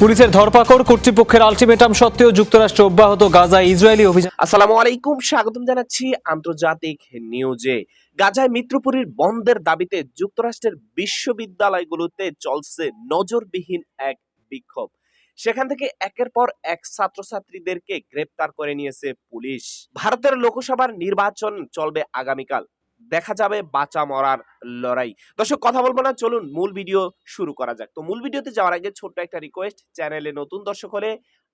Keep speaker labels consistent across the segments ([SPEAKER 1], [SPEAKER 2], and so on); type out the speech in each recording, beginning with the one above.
[SPEAKER 1] পুলিশের ধরপাকড় কর্তৃপক্ষের আলটিমেটাম সত্ত্বেও যুক্তরাষ্ট্র অব্যাহত গাজায় ইসরায়েলি অভিযান
[SPEAKER 2] আসসালামু আলাইকুম, স্বাগতম জানাচ্ছি আন্তর্জাতিক নিউজে। গাজায় মিত্রপুরীর বন্ধের দাবিতে যুক্তরাষ্ট্রের বিশ্ববিদ্যালয়গুলোতে চলছে নজরবিহীন এক বিক্ষোভ। সেখান থেকে একের পর এক ছাত্রছাত্রীদেরকে গ্রেপ্তার করে নিয়েছে পুলিশ। ভারতের লোকসভার নির্বাচন চলবে আগামীকাল। দেখা যাবে বাঁচা মরার লড়াই। দর্শক, কথা বলব না, চলুন মূল ভিডিও শুরু করা যাক। তো মূল ভিডিওতে যাওয়ার আগে ছোট্ট একটা রিকোয়েস্ট চ্যানেলে নতুন দর্শক হলে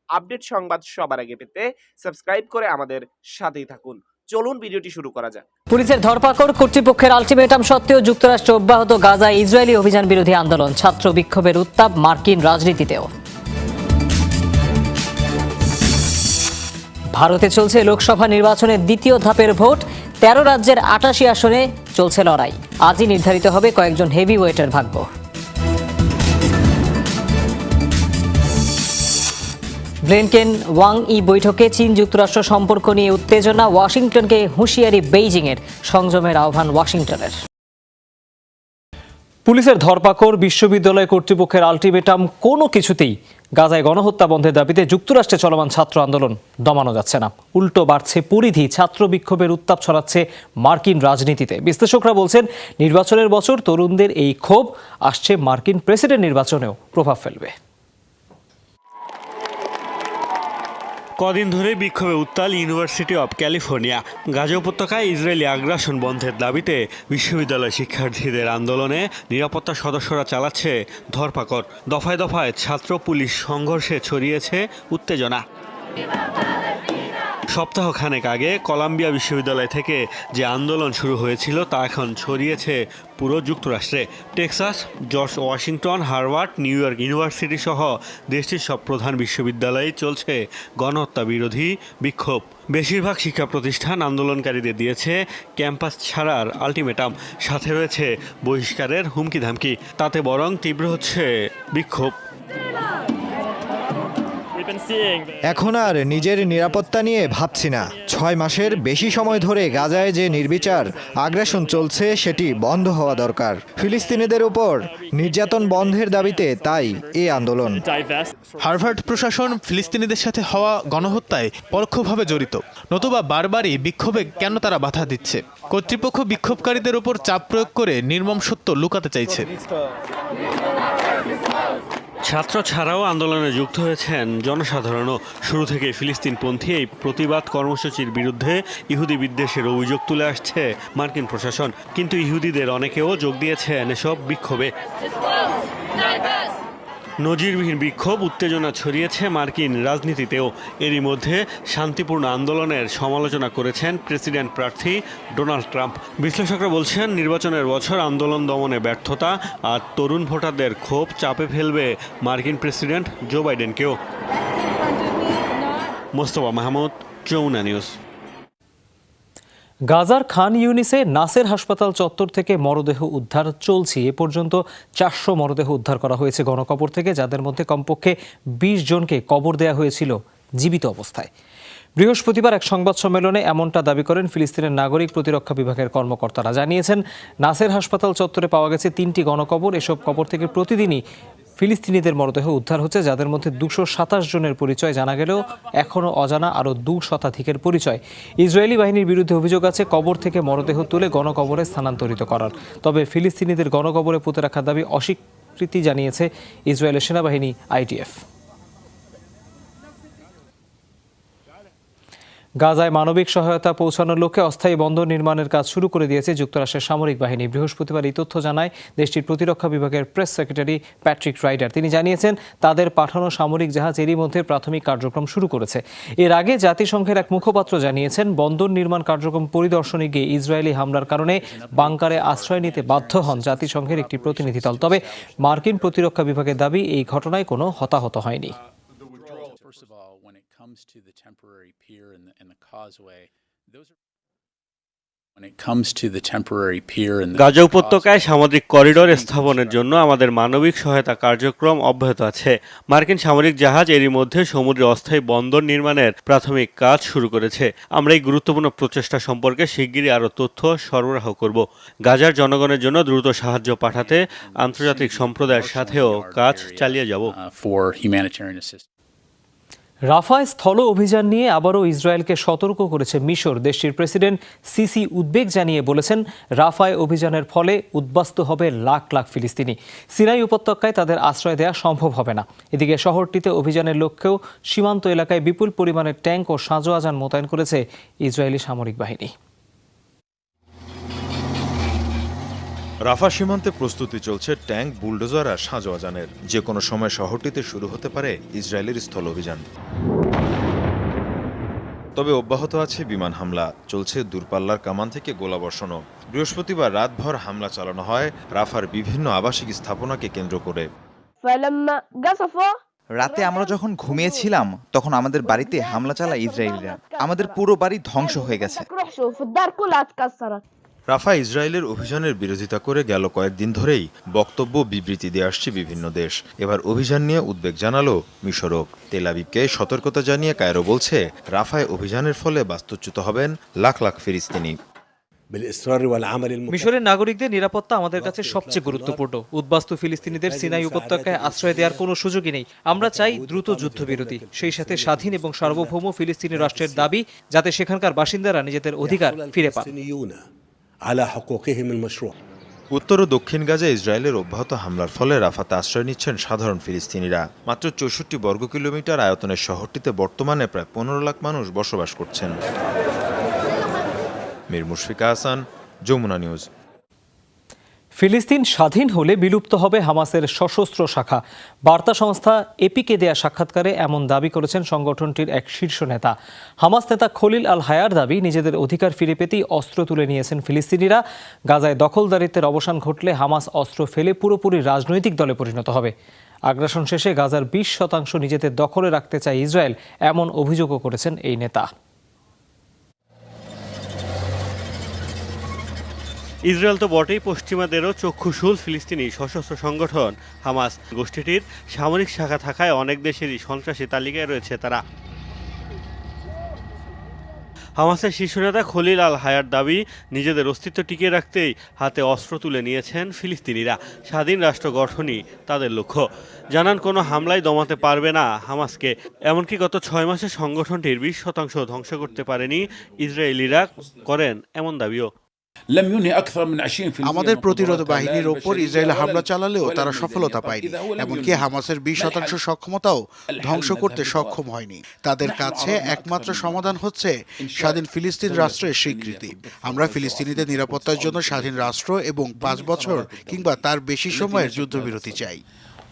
[SPEAKER 2] আপডেট সংবাদ সবার আগে পেতে সাবস্ক্রাইব করে আমাদের সাথেই থাকুন। চলুন ভিডিওটি শুরু করা যাক।
[SPEAKER 1] পুলিশের ধরপাকড়, কর্তৃপক্ষের আলটিমেটাম সত্ত্বেও যুক্তরাষ্ট্র অব্যাহত গাজায় ইসরায়েলি অভিযান বিরোধী আন্দোলন, ছাত্র বিক্ষোভের উত্তাপ মার্কিন রাজনীতিতেও। ভারতে চলছে লোকসভা নির্বাচনের দ্বিতীয় ধাপের ভোট। তেরো রাজ্যের আটাশি আসনে চলছে লড়াই। আজই নির্ধারিত হবে কয়েকজন হেভি ওয়েটের ভাগ্য। ব্লিনকেন ওয়াং ই বৈঠকে চীন যুক্তরাষ্ট্র সম্পর্ক নিয়ে উত্তেজনা, ওয়াশিংটনকে হুঁশিয়ারি বেইজিংয়ের সংযমের আহ্বান ওয়াশিংটনের। পুলিশের ধরপাকড় বিশ্ববিদ্যালয় কর্তৃপক্ষের আলটিমেটাম কোনো কিছুতেই গাজায় গণহত্যা বন্ধের দাবিতে যুক্তরাষ্ট্রে চলমান ছাত্র আন্দোলন দমানো যাচ্ছে না। উল্টো বাড়ছে পরিধি, ছাত্র বিক্ষোভের উত্তাপ ছড়াচ্ছে মার্কিন রাজনীতিতে। বিশ্লেষকরা বলছেন, নির্বাচনের বছর তরুণদের এই ক্ষোভ, আসছে মার্কিন প্রেসিডেন্ট নির্বাচনেও প্রভাব ফেলবে।
[SPEAKER 3] কদিন ধরে বিক্ষোভে উত্তাল ইউনিভার্সিটি অব ক্যালিফোর্নিয়া গাজা উপত্যকায় ইসরায়েলি আগ্রাসন বন্ধের দাবিতে বিশ্ববিদ্যালয় শিক্ষার্থীদের আন্দোলনে নিরাপত্তা সদস্যরা চালাচ্ছে ধরপাকড়। দফায় দফায় ছাত্র পুলিশ সংঘর্ষে ছড়িয়েছে উত্তেজনা। সপ্তাহ খানেক আগে কলাম্বিয়া বিশ্ববিদ্যালয় থেকে যে আন্দোলন শুরু হয়েছিল তা এখন ছড়িয়েছে পুরো যুক্তরাষ্ট্রে। Texas, George Washington, Harvard, New York university সহ দেশটির সব প্রধান বিশ্ববিদ্যালয়ে চলছে গণহত্যা বিরোধী বিক্ষোভ। বেশিরভাগ শিক্ষা প্রতিষ্ঠান আন্দোলনকারীদের দিয়েছে, ক্যাম্পাস ছাড়ার আলটিমেটাম। সাথে রয়েছে বহিষ্কারের হুমকি ধামকি তাতে বরং তীব্র হচ্ছে বিক্ষোভ।
[SPEAKER 4] এখন আর নিজের নিরাপত্তা নিয়ে ভাবছি না। ছয় মাসের বেশি সময় ধরে গাজায় যে নির্বিচার আগ্রাসন চলছে সেটি বন্ধ হওয়া দরকার। ফিলিস্তিনিদের উপর নির্যাতন বন্ধের দাবিতে তাই এ আন্দোলন।
[SPEAKER 5] হার্ভার্ড প্রশাসন ফিলিস্তিনিদের সাথে হওয়া গণহত্যায় পরোক্ষভাবে জড়িত। নতুবা বারবারই বিক্ষোভে কেন তারা বাধা দিচ্ছে? কর্তৃপক্ষ বিক্ষোভকারীদের উপর চাপ প্রয়োগ করে নির্মম সত্য লুকাতে চাইছে।
[SPEAKER 3] ছাত্র ছাড়াও আন্দোলনে যুক্ত হয়েছেন জনসাধারণও। শুরু থেকে ফিলিস্তিনপন্থী এই প্রতিবাদ কর্মসূচির বিরুদ্ধে ইহুদি বিদ্বেষের অভিযোগ তুলে আসছে মার্কিন প্রশাসন। কিন্তু ইহুদিদের অনেকেও যোগ দিয়েছেন এসব বিক্ষোভে। নজিরবিহীন বিক্ষোভ, উত্তেজনা ছড়িয়েছে মার্কিন রাজনীতিতেও। এরই মধ্যে শান্তিপূর্ণ আন্দোলনের সমালোচনা করেছেন প্রেসিডেন্ট প্রার্থী ডোনাল্ড ট্রাম্প। বিশ্লেষকরা বলছেন, নির্বাচনের বছর আন্দোলন দমনে ব্যর্থতা আর তরুণ ভোটারদের ক্ষোভ চাপে ফেলবে মার্কিন প্রেসিডেন্ট জো বাইডেনকেও। মোস্তফা মাহমুদ, যমুনা নিউজ।
[SPEAKER 1] গাজার খান ইউনিসে নাসের হাসপাতাল চত্বর থেকে মরদেহ উদ্ধার চলছে। এ পর্যন্ত চারশো মরদেহ উদ্ধার করা হয়েছে গণকবর থেকে, যাদের মধ্যে কমপক্ষে বিশ জনকে কবর দেয়া হয়েছিল জীবিত অবস্থায়। বৃহস্পতিবার এক সংবাদ সম্মেলনে এমনটা দাবি করেন ফিলিস্তিনের নাগরিক প্রতিরক্ষা বিভাগের কর্মকর্তারা। জানিয়েছেন, নাসের হাসপাতাল চত্বরে পাওয়া গেছে তিনটি গণকবর। এসব কবর থেকে প্রতিদিনই ফিলিস্তিনিদের মরদেহ উদ্ধার হচ্ছে, যাদের মধ্যে দুশো সাতাশ জনের পরিচয়। জানা গেলেও এখনও অজানা আরও দু শতাধিকের পরিচয়। ইসরায়েলি বাহিনীর বিরুদ্ধে অভিযোগ আছে, কবর থেকে মরদেহ তুলে গণকবরে স্থানান্তরিত করার। তবে ফিলিস্তিনিদের গণকবরে পুঁতে রাখার দাবি অস্বীকৃতি জানিয়েছে ইসরায়েলের সেনাবাহিনী আইটিএফ। গাজায় মানবিক সহায়তা পৌঁছানোর লক্ষ্যে অস্থায়ী বন্দর নির্মাণের কাজ শুরু করে দিয়েছে যুক্তরাষ্ট্রের সামরিক বাহিনী। বৃহস্পতিবার এই তথ্য জানায় দেশটির প্রতিরক্ষা বিভাগের প্রেস সেক্রেটারি প্যাট্রিক রাইডার। তিনি জানিয়েছেন, তাদের পাঠানো সামরিক জাহাজ এরই মধ্যে প্রাথমিক কার্যক্রম শুরু করেছে। এর আগে জাতিসংঘের এক মুখপাত্র জানিয়েছেন, বন্দর নির্মাণ কার্যক্রম পরিদর্শনে গিয়ে ইসরায়েলি হামলার কারণে বাংকারে আশ্রয় নিতে বাধ্য হন জাতিসংঘের একটি প্রতিনিধি দল। তবে মার্কিন প্রতিরক্ষা বিভাগের দাবি, এই ঘটনায় কোনো হতাহত হয়নি।
[SPEAKER 6] First of all, when it comes to the temporary pier and the, and the causeway, those are. When it comes to the temporary pier and the
[SPEAKER 3] Gaza উপত্যকায় সামুদ্রিক করিডোর স্থাপনের জন্য আমাদের মানবিক সহায়তা কার্যক্রম অব্যাহত আছে। মার্কিন সামরিক জাহাজ এরই মধ্যে সমুদ্রে অস্থায়ী বন্দর নির্মাণের প্রাথমিক কাজ শুরু করেছে। আমরা এই গুরুত্বপূর্ণ প্রচেষ্টা সম্পর্কে শিগগিরই আরও তথ্য সরবরাহ করব। গাজার জনগণের জন্য দ্রুত সাহায্য পাঠাতে আন্তর্জাতিক সম্প্রদায়ের সাথেও কাজ চালিয়ে যাব।
[SPEAKER 1] রাফায় স্থল অভিযান নিয়ে আবারও ইসরায়েলকে সতর্ক করেছে মিশর। দেশটির প্রেসিডেন্ট সিসি উদ্বেগ জানিয়ে বলেছেন, রাফায় অভিযানের ফলে উদ্বাস্ত হবে লাখ লাখ ফিলিস্তিনি। সিনাই উপত্যকায় তাদের আশ্রয় দেওয়া সম্ভব হবে না। এদিকে শহরটিতে অভিযানের লক্ষ্যেও সীমান্ত এলাকায় বিপুল পরিমাণের ট্যাঙ্ক ও সাঁজোয়াজান মোতায়েন করেছে ইসরায়েলি সামরিক বাহিনী।
[SPEAKER 7] রাফা সীমান্তে প্রস্তুতি চলছে ট্যাঙ্ক বুলডোজার আর সাঁজোয়াজানের। যে কোনো সময় শহরটিতে শুরু হতে পারে ইসরায়েলের স্থল অভিযান। তবে অব্যাহত আছে বিমান হামলা। চলছে দূরপাল্লার কামান থেকে গোলাবর্ষণও। বৃহস্পতিবার রাতভর হামলা চালানো হয় রাফার বিভিন্ন আবাসিক স্থাপনাকে কেন্দ্র করে।
[SPEAKER 8] রাতে আমরা যখন ঘুমিয়েছিলাম তখন আমাদের বাড়িতে হামলা চালায় ইসরায়েলরা। আমাদের পুরো বাড়ি ধ্বংস হয়ে গেছে।
[SPEAKER 7] রাফা ইসরায়েলের অভিযানের বিরোধিতা করে গেল কয়েকদিন ধরেই বক্তব্য বিবৃতি দিয়ে আসছে বিভিন্ন দেশ। এবার অভিযান নিয়ে উদ্বেগ জানালো মিশরও তেলাবিবকে সতর্কতা জানিয়ে কায়রো বলছে, রাফায় অভিযানের ফলে বাস্তুচ্যুত হবেন লাখ লাখ ফিরিস্তিনি
[SPEAKER 1] মিশরের নাগরিকদের নিরাপত্তা আমাদের কাছে সবচেয়ে গুরুত্বপূর্ণ। উদ্বাস্তু ফিলিস্তিনিদের সিনাই উপত্যকায় আশ্রয় দেওয়ার কোনো সুযোগই নেই। আমরা চাই দ্রুত যুদ্ধবিরতি। সেই সাথে স্বাধীন এবং সার্বভৌম ফিলিস্তিনি রাষ্ট্রের দাবি, যাতে সেখানকার বাসিন্দারা নিজেদের অধিকার ফিরে পান।
[SPEAKER 9] আলা হকুকিহিম মশরু
[SPEAKER 7] উত্তর ও দক্ষিণ গাজা ইসরায়েলের অব্যাহত হামলার ফলে রাফাতে আশ্রয় নিচ্ছেন সাধারণ ফিলিস্তিনিরা। মাত্র চৌষট্টি বর্গ কিলোমিটার আয়তনের শহরটিতে বর্তমানে প্রায় পনেরো লাখ মানুষ বসবাস করছেন। মীর মুশফিকা হাসান যমুনা নিউজ।
[SPEAKER 1] ফিলিস্তিন স্বাধীন হলে বিলুপ্ত হবে হামাসের সশস্ত্র শাখা। বার্তা সংস্থা এপিকে দেয়া সাক্ষাৎকারে এমন দাবি করেছেন সংগঠনটির এক শীর্ষ নেতা। হামাস নেতা খলিল আল হায়ার দাবি, নিজেদের অধিকার ফিরে পেতেই অস্ত্র তুলে নিয়েছেন ফিলিস্তিনিরা। গাজায় দখলদারিত্বের অবসান ঘটলে হামাস অস্ত্র ফেলে পুরোপুরি রাজনৈতিক দলে পরিণত হবে। আগ্রাসন শেষে গাজার বিশ শতাংশ নিজেদের দখলে রাখতে চায় ইসরায়েল, এমন অভিযোগও করেছেন এই নেতা।
[SPEAKER 3] ইসরায়েল তো বটেই পশ্চিমাদেরও চক্ষুশূল ফিলিস্তিনি সশস্ত্র সংগঠন হামাস গোষ্ঠীটির সামরিক শাখা থাকায় অনেক দেশেরই সন্ত্রাসী তালিকায় রয়েছে তারা। হামাসের শীর্ষ নেতা খলিল আল হায়ার দাবি, নিজেদের অস্তিত্ব টিকিয়ে রাখতেই হাতে অস্ত্র তুলে নিয়েছেন ফিলিস্তিনিরা। স্বাধীন রাষ্ট্র গঠনই তাদের লক্ষ্য। জানান, কোনো হামলায় দমাতে পারবে না হামাসকে। এমনকি গত ছয় মাসে সংগঠনটির বিশ শতাংশ ধ্বংস করতে পারেনি ইসরায়েলিরা করেন এমন দাবিও।
[SPEAKER 9] لم ينهي اكثر من 20%
[SPEAKER 10] আমাদের
[SPEAKER 9] من
[SPEAKER 10] প্রতিরোধ
[SPEAKER 9] قدرات
[SPEAKER 10] বাহিনীর
[SPEAKER 9] الآن
[SPEAKER 10] ওপর
[SPEAKER 9] بشكل
[SPEAKER 10] ইসরায়েল
[SPEAKER 9] دولي
[SPEAKER 10] হামলা চালালেও
[SPEAKER 9] ولم
[SPEAKER 10] তারা
[SPEAKER 9] ينهي
[SPEAKER 10] সফলতা
[SPEAKER 9] ذلك.
[SPEAKER 10] পায়নি
[SPEAKER 9] إذا ولم
[SPEAKER 10] এমনকি
[SPEAKER 9] ينهي
[SPEAKER 10] হামাসের বিশ
[SPEAKER 9] ما
[SPEAKER 10] শতাংশ
[SPEAKER 9] الحل؟
[SPEAKER 10] সক্ষমতাও
[SPEAKER 9] الحل
[SPEAKER 10] ধ্বংস
[SPEAKER 9] مذهبي
[SPEAKER 10] করতে
[SPEAKER 9] واضح.
[SPEAKER 10] সক্ষম হয়নি তাদের
[SPEAKER 9] نحن
[SPEAKER 10] কাছে
[SPEAKER 9] عرضنا
[SPEAKER 10] একমাত্র
[SPEAKER 9] أكثر من
[SPEAKER 10] সমাধান
[SPEAKER 9] مرة.
[SPEAKER 10] হচ্ছে
[SPEAKER 9] إنشاء
[SPEAKER 10] স্বাধীন ফিলিস্তিন
[SPEAKER 9] دولة
[SPEAKER 10] রাষ্ট্রের
[SPEAKER 9] فلسطينية
[SPEAKER 10] স্বীকৃতি
[SPEAKER 9] بالضبط.
[SPEAKER 10] আমরা ফিলিস্তিনিদের নিরাপত্তার জন্য স্বাধীন রাষ্ট্র এবং পাঁচ বছর কিংবা তার বেশি সময়ের যুদ্ধবিরতি চাই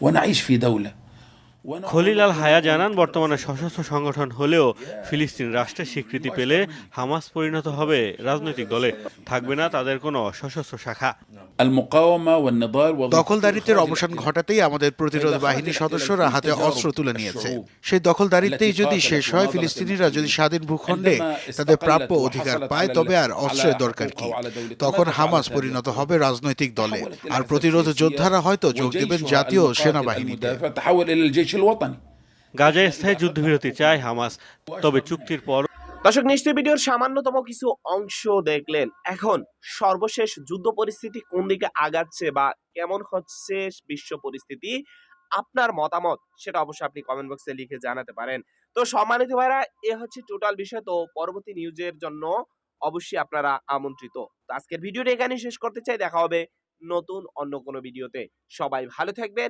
[SPEAKER 9] ونعيش في دوله ونعود
[SPEAKER 3] খলিল আল হায়া জানান বর্তমানে সশস্ত্র সংগঠন হলেও ফিলিস্তিন রাষ্ট্রের স্বীকৃতি পেলে হামাস পরিণত হবে রাজনৈতিক দলে। থাকবে না তাদের কোনো সশস্ত্র শাখা।
[SPEAKER 10] দখলদারিত্বের অবসান ঘটাতেই আমাদের প্রতিরোধ বাহিনী সদস্যরা হাতে অস্ত্র তুলে নিয়েছে। সেই দখলদারিত্বেই যদি শেষ হয় ফিলিস্তিনিরা যদি স্বাধীন ভূখণ্ডে তাদের প্রাপ্য অধিকার পায় তবে আর অস্ত্রের দরকার কি? তখন হামাস পরিণত হবে রাজনৈতিক দলে। আর প্রতিরোধ যোদ্ধারা হয়তো যোগ দেবেন জাতীয় সেনাবাহিনীতে।
[SPEAKER 9] الجيش الوطني
[SPEAKER 3] গাজায় স্থায়ী যুদ্ধবিরতি চায় হামাস তবে চুক্তির পর
[SPEAKER 2] দর্শক নিশ্চয়ই ভিডিওর সামান্যতম কিছু অংশ দেখলেন এখন সর্বশেষ যুদ্ধ পরিস্থিতি কোন দিকে আগাচ্ছে বা কেমন হচ্ছে বিশ্ব পরিস্থিতি আপনার মতামত সেটা অবশ্যই আপনি কমেন্ট বক্সে লিখে জানাতে পারেন তো সম্মানিত ভাইরা এ হচ্ছে টোটাল বিষয় তো পরবর্তী নিউজের জন্য অবশ্যই আপনারা আমন্ত্রিত তো আজকের ভিডিওটা এখানে শেষ করতে চাই দেখা হবে নতুন অন্য কোনো ভিডিওতে সবাই ভালো থাকবেন